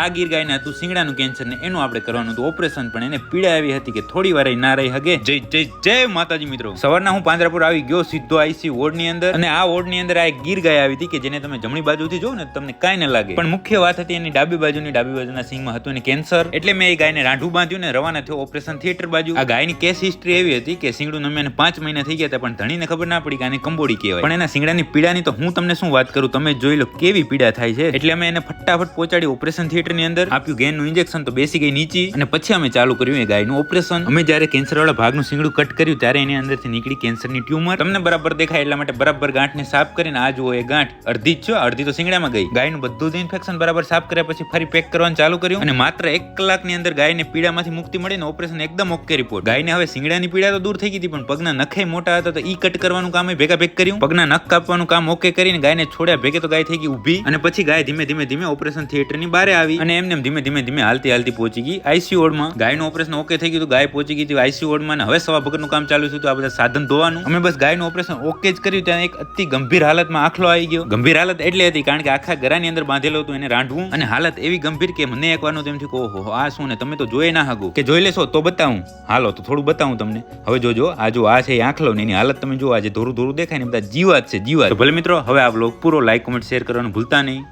આ ગીર ગાયને હતું સિંગડાનું કેન્સર ને એનું આપણે કરવાનું હતું ઓપરેશન પણ એને પીડા એવી હતી કે થોડી વાર ના રહી હગે. જય જય જય માતાજી મિત્રો. સવારના હું પાંજરાપુર આવી ગયો સીધો આઈસી વોર્ડની અંદર અને આ વોર્ડની અંદર આ એક ગીર ગાય આવી હતી કે જેને તમે જમણી બાજુથી જોવો ને તમને કાંઈ ન લાગે. પણ મુખ્ય વાત હતી એની ડાબી બાજુની ડાબી બાજુના સિંગમાં હતું એને કેન્સર એટલે મેં એ ગાયને રાંઢું બાંધ્યું ને રવાના થયો ઓપરેશન થિયેટર બાજુ. આ ગાયની કેસ હિસ્ટ્રી એવી હતી કે સિંગડું નમે પાંચ મહિના થઈ ગયા હતા પણ ધણીને ખબર ના પડી કે આને કંબોડી કહેવાય. પણ એના સિંગડાની પીડાની તો હું તમને શું વાત કરું તમે જોઈ લો કેવી પીડા થાય છે. એટલે અમે એને ફટાફટ પહોંચાડી ઓપરેશન થિયેટર ની અંદર આપ્યું ગેનનું ઇન્જેક્શન તો બેસી ગઈ નીચી અને પછી અમે ચાલુ કર્યું એ ગાયનું ઓપરેશન અમે જ્યારે કેન્સર વાળા ભાગનું સિંગડું કટ કર્યું ત્યારે એની અંદરથી નીકળી કેન્સરની ટ્યુમર તમને બરાબર દેખાય એટલા માટે બરાબર ગાંઠને સાફ કરીને આ જુઓ, એ ગાંઠ અડધી જ છો, અડધી તો સિંગડામાં ગઈ. ગાયનું બધું જ ઇન્ફેક્શન બરાબર સાફ કર્યા પછી ફરી પેક કરવાનું ચાલુ કર્યું અને માત્ર એક કલાકની અંદર ગાયને પીડામાંથી મુક્તિ મળી ને ઓપરેશન એકદમ ઓકે રિપોર્ટ ગાયને હવે સિંગડાની પીડા તો દૂર થઈ ગઈ હતી, પણ પગના નખે મોટા હતા તો ઈ કટ કરવાનું કામ ભેગા ભેગ કર્યું. પગના નખ કાપવાનું કામ ઓકે કરીને ગાયને છોડ્યા, ભેગે તો ગાય થઈ ગઈ ઊભી અને પછી ગાય ધીમે ધીમે ધીમે ઓપરેશન થિયેટરની બહાર આવી. અને એમને એમ ધીમે ધીમે ધીમે હાલતી હાલતી પહોંચી ગઈ. આઈસીયુ વોર્ડમાં ગાયનું ઓપરેશન ઓકે થઈ ગયું ગાય પહોંચી ગઈ આઈસીયુ વોર્ડમાં હવે સવા ભગતનું કામ ચાલુ થયું આ બધા સાધન ધોવાનું. અમે બસ ગાયનું ઓપરેશન ઓકે જ કર્યું. ત્યાં એક અતિ ગંભીર હાલતમાં આખલો આવી ગયો. ગંભીર હાલત એટલે હતી કારણ કે આખા ગરાની અંદર બાંધેલો હતું એને રાંધવું. અને હાલત એવી ગંભીર કે મને એકવારનું તેમ થયું ઓહો, આ શું ને? તમે તો જોઈ ના હગો કે જોઈ લેશો તો બતાવું. હાલો, તો થોડું બતાવું તમને. હવે જોજો, આ જો આ છે એ આંખલો ને એની હાલત તમે જો આજે ધોરું ધોરું દેખાય ને બધા જીવાત છે, જીવાત. ભલે મિત્રો, હવે આ બ્લોગ પૂરો લાઈક કોમેન્ટ શેર કરવાનું ભૂલતા નહીં.